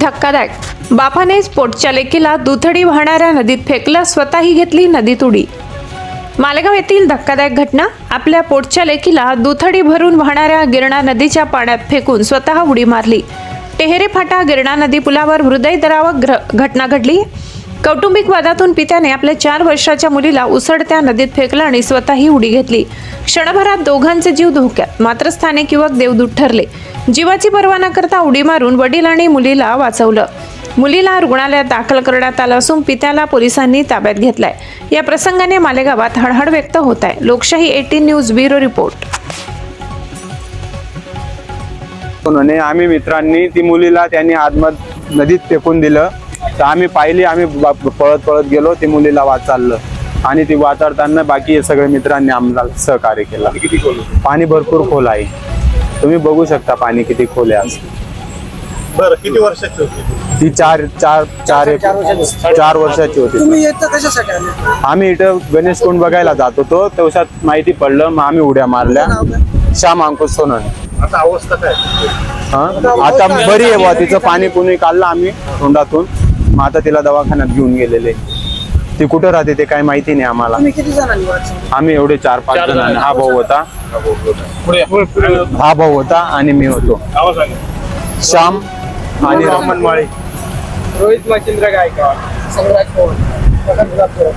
धक्कादायक. बापानेच पोटच्या लेकीला दुथडी वाहणाऱ्या नदीत फेकलं स्वतःही घेतली नदीत उडी मालेगाव येथील धक्कादायक घटना आपल्या पोटच्या लेकीला दुथडी भरून वाहणाऱ्या गिरणा नदीच्या पाण्यात फेकून स्वतः उडी मारली. टेहरे फाटा गिरणा नदी पुलावर हृदयद्रावक ग्र- घटना घडली. कौटुंबिक वादातून पित्याने आपल्या चार वर्षाच्या मुलीला उसळत्या नदीत फेकलं आणि स्वतःही उडी घेतली. क्षणभरात दोघांचे जीव धोक्यात. मात्र स्थानिक युवक देवदूत ठरले. जीवाची पर्वा न करता उडी मारून वडील आणि मुलीला वाचवलं. मुलीला रुग्णालयात दाखल करण्यात आलं असून पित्याला पोलिसांनी ताब्यात घेतलाय. या प्रसंगाने मालेगावात हळहळ व्यक्त होत आहे लोकशाही एटीन न्यूज ब्युरो रिपोर्ट. आम्ही मित्रांनी ती मुलीला त्यांनी आत्म नदीत फेकून दिलं. तर आम्ही पाहिली आम्ही बा- पळत पळत गेलो ती मुलीला वाचारलं आणि ती वाचारताना बाकी सगळे मित्रांनी आम्हाला सहकार्य केलं. किती खोल होतं? पाणी भरपूर खोल आहे. तुम्ही बघू शकता पाणी किती खोल आहे. बरं किती वर्षाची होती? ती चार चार चार एक चार वर्षाची होती. तुम्ही येतं कशासाठी आले? आम्ही इथं गणेश कुंड बघायला जात होतो. तेवढ्यात माहिती पडलं मग आम्ही उड्या मारल्या. श्याम अंकुश सोनन आता अवस्था काय? हा? आता बरी आहे बुवा तिचं पाणी पुणी काढलं आम्ही तोंडातून. मग आता तिला दवाखान्यात घेऊन गेलेले. ती कुठं राहते ते काही माहिती नाही आम्हाला. तुम्ही किती जणांनी वाचवलं आम्ही एवढे चार पाच जण आणि हा भाऊ होता. पुढे. हा भाऊ होता आणि मी होतो. आवाज श्याम आणि मनमाळे रोहित मच्छिंद्र गायकवाड. संग्राज पवार. प्रकाश गुलाबपुरे.